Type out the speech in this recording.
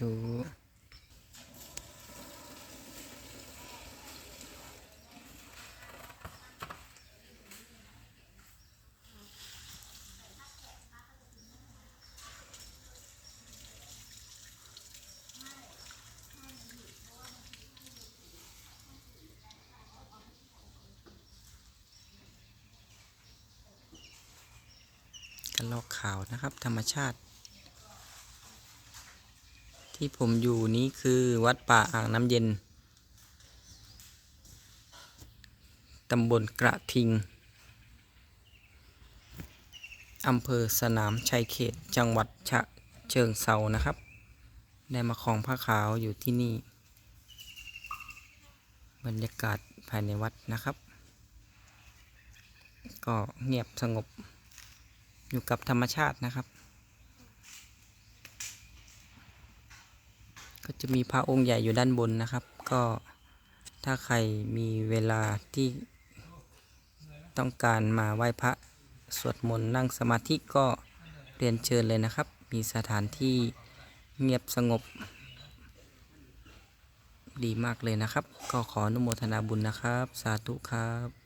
ธุกันลอกขาวนะครับ ธรรมชาติ ที่ผมอยู่นี้คือวัดป่าอ่างน้ำเย็น ตำบลกระทิง อำเภอสนามชัยเขต จังหวัดฉะเชิงเซานะครับ ได้มาคลองผ้าขาวอยู่ที่นี่ บรรยากาศภายในวัดนะครับ ก็เงียบสงบอยู่กับธรรมชาตินะครับ ก็จะมีพระองค์ใหญ่อยู่ด้านบนนะครับ ก็ถ้าใครมีเวลาที่ต้องการมาไหว้พระสวดมนต์นั่งสมาธิก็เรียนเชิญเลยนะครับ มีสถานที่เงียบสงบ ดีมากเลยนะครับ ก็ขออนุโมทนาบุญนะครับ สาธุครับ